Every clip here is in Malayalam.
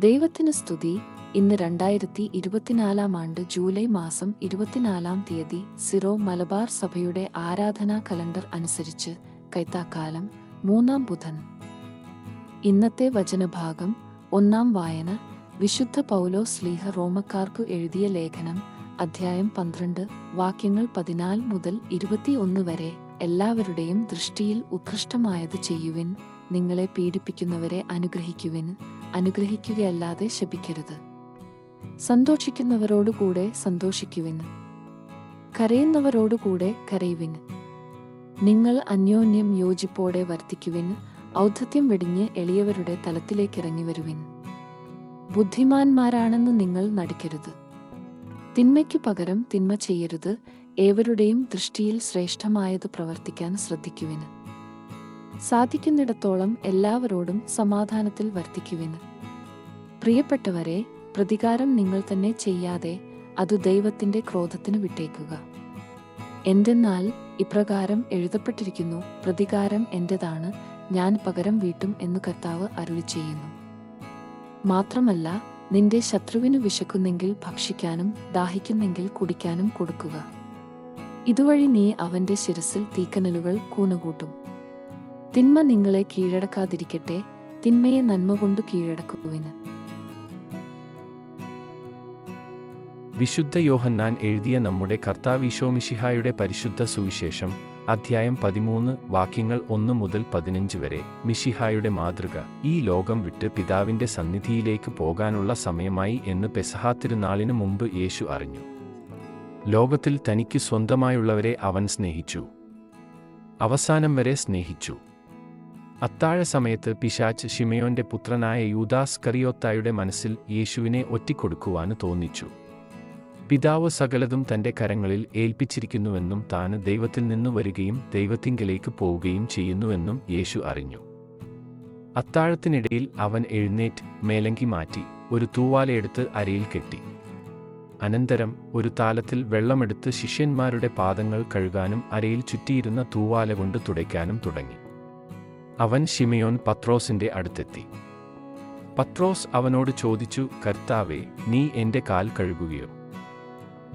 ദൈവത്തിന് സ്തുതി. ഇന്ന് രണ്ടായിരത്തി ഇരുപത്തിനാലാം ആണ്ട് ജൂലൈ മാസം ഇരുപത്തിനാലാം തീയതി സിറോ മലബാർ സഭയുടെ ആരാധനാ കലണ്ടർ അനുസരിച്ച് കൈത്താക്കാലം മൂന്നാം ബുധൻ. ഇന്നത്തെ വചനഭാഗം ഒന്നാം വായന. വിശുദ്ധ പൗലോ സ്ലീഹ റോമക്കാർക്കു എഴുതിയ ലേഖനം. അധ്യായം പന്ത്രണ്ട്. വാക്യങ്ങൾ പതിനാല് മുതൽ ഇരുപത്തിയൊന്ന് വരെ എല്ലാവരുടെയും ദൃഷ്ടിയിൽ ഉത്കൃഷ്ടമായത് ചെയ്യുവിൻ. നിങ്ങളെ പീഡിപ്പിക്കുന്നവരെ അനുഗ്രഹിക്കുവിൻ. അനുഗ്രഹിക്കുകയല്ലാതെ ശപിക്കരുത്. സന്തോഷിക്കുന്നവരോടുകൂടെ സന്തോഷിക്കുവിൻ. കരയുന്നവരോടുകൂടെ കരയുവിൻ. നിങ്ങൾ അന്യോന്യം യോജിപ്പോടെ വർത്തിക്കുവിൻ. ഔദ്ധത്യം വെടിഞ്ഞ് എളിയവരുടെ തലത്തിലേക്കിറങ്ങി വരുവിൻ ബുദ്ധിമാന്മാരാണെന്ന് നിങ്ങൾ നടിക്കരുത്. തിന്മയ്ക്കു പകരം തിന്മ ചെയ്യരുത്. ഏവരുടെയും ദൃഷ്ടിയിൽ ശ്രേഷ്ഠമായത് പ്രവർത്തിക്കാൻ ശ്രദ്ധിക്കുവിന് സാധിക്കുന്നിടത്തോളം എല്ലാവരോടും സമാധാനത്തിൽ വർത്തിക്കുവിന് പ്രിയപ്പെട്ടവരെ പ്രതികാരം നിങ്ങൾ തന്നെ ചെയ്യാതെ അത് ദൈവത്തിന്റെ ക്രോധത്തിന് വിട്ടേക്കുക. എന്തെന്നാൽ ഇപ്രകാരം എഴുതപ്പെട്ടിരിക്കുന്നു പ്രതികാരം എന്റേതാണ് ഞാൻ പകരം വീട്ടും എന്ന് കർത്താവ് അരുളി ചെയ്യുന്നു മാത്രമല്ല നിന്റെ ശത്രുവിന് വിശക്കുന്നെങ്കിൽ ഭക്ഷിക്കാനും ദാഹിക്കുന്നെങ്കിൽ കുടിക്കാനും കൊടുക്കുക. ഇതുവഴി നീ അവന്റെ ശിരസിൽ തീക്കനലുകൾ കൂനുകൂട്ടും തിന്മ നിങ്ങളെ കീഴടക്കാതിരിക്കട്ടെ തിന്മയെ നന്മ കൊണ്ട് കീഴടക്കുവിന് വിശുദ്ധ യോഹന്നാൻ എഴുതിയ നമ്മുടെ കർത്താവിശോമിഷിഹായുടെ പരിശുദ്ധ സുവിശേഷം അധ്യായം പതിമൂന്ന് വാക്യങ്ങൾ ഒന്ന് മുതൽ പതിനഞ്ച് വരെ. മിഷിഹായുടെ മാതൃക ഈ ലോകം വിട്ട് പിതാവിന്റെ സന്നിധിയിലേക്ക് പോകാനുള്ള സമയമായി എന്ന് പെസഹാ മുമ്പ് യേശു അറിഞ്ഞു. ലോകത്തിൽ തനിക്ക് സ്വന്തമായുള്ളവരെ അവൻ സ്നേഹിച്ചു. അവസാനം വരെ സ്നേഹിച്ചു. അത്താഴ സമയത്ത് പിശാച്ച് ഷിമയോന്റെ പുത്രനായ യൂദാസ് കറിയോത്തായുടെ മനസ്സിൽ യേശുവിനെ ഒറ്റിക്കൊടുക്കുവാന് തോന്നിച്ചു. പിതാവ് സകലതും തന്റെ കരങ്ങളിൽ ഏൽപ്പിച്ചിരിക്കുന്നുവെന്നും താൻ ദൈവത്തിൽ നിന്ന് വരികയും ദൈവത്തിങ്കിലേക്ക് പോവുകയും ചെയ്യുന്നുവെന്നും യേശു അറിഞ്ഞു. അത്താഴത്തിനിടയിൽ അവൻ എഴുന്നേറ്റ് മേലങ്കി മാറ്റി ഒരു തൂവാലയെടുത്ത് അരയിൽ കെട്ടി. അനന്തരം ഒരു താലത്തിൽ വെള്ളമെടുത്ത് ശിഷ്യന്മാരുടെ പാദങ്ങൾ കഴുകാനും അരയിൽ ചുറ്റിയിരുന്ന തൂവാല കൊണ്ട് തുടയ്ക്കാനും തുടങ്ങി. അവൻ ഷിമയോൻ പത്രോസിന്റെ അടുത്തെത്തി. പത്രോസ് അവനോട് ചോദിച്ചു കർത്താവേ നീ എന്റെ കാൽ കഴുകുകയോ?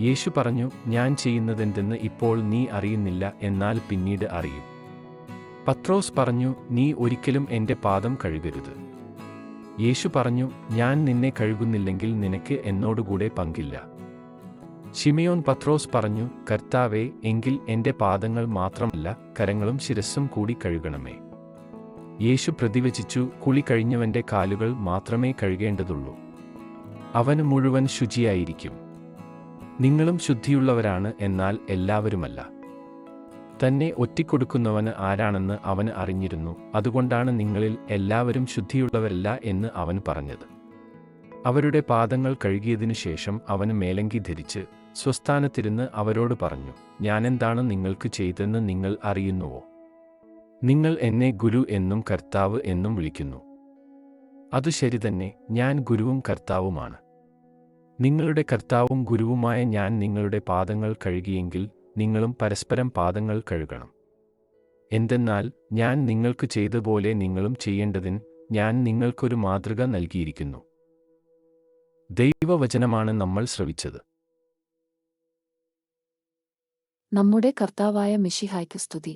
യേശു പറഞ്ഞു ഞാൻ ചെയ്യുന്നതെന്തെന്ന് ഇപ്പോൾ നീ അറിയുന്നില്ല എന്നാൽ പിന്നീട് അറിയും. പത്രോസ് പറഞ്ഞു നീ ഒരിക്കലും എന്റെ പാദം കഴുകരുത്. യേശു പറഞ്ഞു ഞാൻ നിന്നെ കഴുകുന്നില്ലെങ്കിൽ നിനക്ക് എന്നോടുകൂടെ പങ്കില്ല. ഷിമയോൻ പത്രോസ് പറഞ്ഞു കർത്താവേ എങ്കിൽ എന്റെ പാദങ്ങൾ മാത്രമല്ല കരങ്ങളും ശിരസ്സും കൂടി കഴുകണമേ. യേശു പ്രതിവചിച്ചു കുളി കഴിഞ്ഞവന്റെ കാലുകൾ മാത്രമേ കഴുകേണ്ടതുള്ളൂ. അവന് മുഴുവൻ ശുചിയായിരിക്കും. നിങ്ങളും ശുദ്ധിയുള്ളവരാണ് എന്നാൽ എല്ലാവരുമല്ല. തന്നെ ഒറ്റിക്കൊടുക്കുന്നവന് ആരാണെന്ന് അവന് അറിഞ്ഞിരുന്നു. അതുകൊണ്ടാണ് നിങ്ങളിൽ എല്ലാവരും ശുദ്ധിയുള്ളവരല്ല എന്ന് അവൻ പറഞ്ഞത്. അവരുടെ പാദങ്ങൾ കഴുകിയതിനു ശേഷം അവന് മേലങ്കി ധരിച്ച് സ്വസ്ഥാനത്തിരുന്ന് അവരോട് പറഞ്ഞു ഞാനെന്താണ് നിങ്ങൾക്ക് ചെയ്തെന്ന് നിങ്ങൾ അറിയുന്നുവോ? നിങ്ങൾ എന്നെ ഗുരു എന്നും കർത്താവ് എന്നും വിളിക്കുന്നു. അത് ശരി തന്നെ ഞാൻ ഗുരുവും കർത്താവുമാണ്. നിങ്ങളുടെ കർത്താവും ഗുരുവുമായ ഞാൻ നിങ്ങളുടെ പാദങ്ങൾ കഴുകിയെങ്കിൽ നിങ്ങളും പരസ്പരം പാദങ്ങൾ കഴുകണം. എന്തെന്നാൽ ഞാൻ നിങ്ങൾക്ക് ചെയ്തപോലെ നിങ്ങളും ചെയ്യേണ്ടതിന് ഞാൻ നിങ്ങൾക്കൊരു മാതൃക നൽകിയിരിക്കുന്നു. ദൈവവചനമാണ് നമ്മൾ ശ്രവിച്ചത്. നമ്മുടെ കർത്താവായ മിഷിഹായ്ക്ക് സ്തുതി.